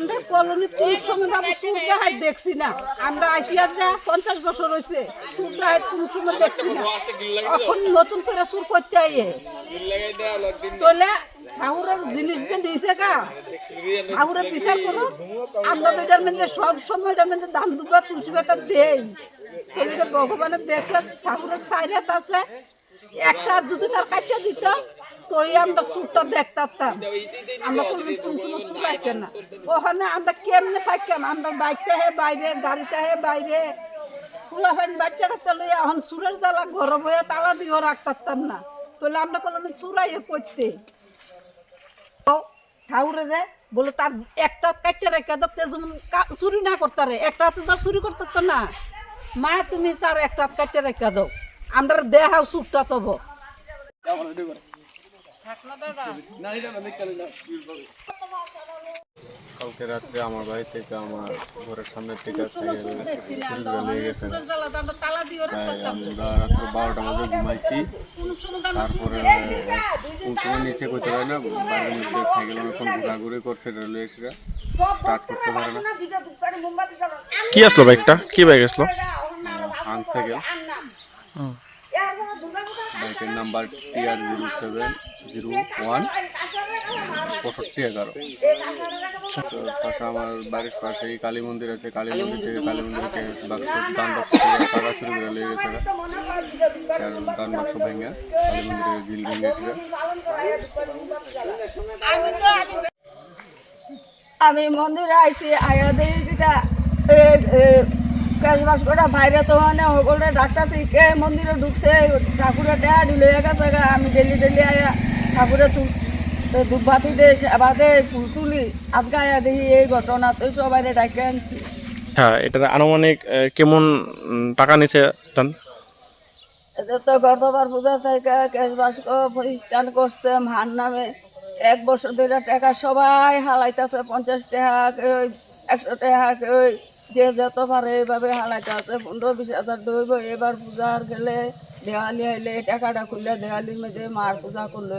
আমরা কলোনি সময় দেখছি না। আমরা পঞ্চাশ বছর দেখছি না। এখন নতুন করে সুর করতে আইয়ে। কা ঠাকুরের আমরা সব সময় দাম দুবা তুলসী পাতা দেই। ভগবানের দেখছে, ঠাকুরের সাইরাত আছে। একটা যদি তার কাটিয়ে দিত তো আমরা সুরটা দেখতাম। আমরা কোনো কোন সময় সুর পাইছে না। ওখানে আমরা কেমনে থাকতাম? আমরা বাইকটা হে বাইরে গাড়িটা হে বাইরে। খোলা ফাইন বাচ্চা কাচ্চা লইয়া এখন সুরের জ্বালা গরম হয়ে তালা দিয়েও রাখতাম না। তাহলে আমরা কোনো চুরাইয়ে করতে ঠাউরে রে, বলে তার একটা কাটতে রেখে দাও তে যেমন চুরি না করতে রে, একটা হাতে তো চুরি করতে তো না। মা, তুমি তার একটা কাটতে রেখে দাও। আমরা দেহাও সুখটা তব। কালকে রাত্রে আমার বাড়ি থেকে আমার ঘরের সামনে থেকে নিয়ে গেছেন আমরা রাত্রে বারোটার মধ্যে ঘুমাইছি। তারপরে উঠে নিচে করতে পারে না বাড়ির মধ্যে সাইকেল অনেকক্ষণ ঘোরাঘুরি করছে রেলওয়ে এসে স্টার্ট করতে পারে না কি আসলো বাইকটা কি বাইক আসলো? হাং সাইকেল। বাইকের number TR zero seven zero one, পঁয়ষট্টি এগারো। পাশে আমার বাড়ির পাশেই কালী মন্দির আছে, কালী মন্দির থেকে কালী মন্দির বাক্স, দান বাক্স টাকা চুরি করে লেগে গেছে। দান বাক্স ভেঙে কালী মন্দিরে গিল ভেঙেছিল আমি মন্দিরে আইছি, আয়া দেখি ক্যাশবাস করা বাইরে তো হয় না সকলে ডাক্তারছি কে মন্দিরে ঢুকছে? ঠাকুরের টেহা ঢিলে গেছে। আমি ডেলি ডেলি আয়া ঠাকুরে দুবাতি দে সেবা দে ফুল তুলি। আজকে আয়া দেখি এই ঘটনা তো সবাই ডাকে আনছি। হ্যাঁ এটার আনুমানিক কেমন টাকা নিছে তো গতবার পূজা থেকে ক্যাশবাস প্রতিষ্ঠান করছে মার নামে। এক বছর ধরে টাকা সবাই হালাইতেছে পঞ্চাশ টাকা কেউ একশো টাকা কেউ যে যত পারে এইভাবে হালাইতে আছে, পনেরো বিশ হাজার দইব এবার পূজার গেলে দেওয়ালি আইলে টাকাটা খুললে দেওয়ালির মধ্যে মার পূজা করল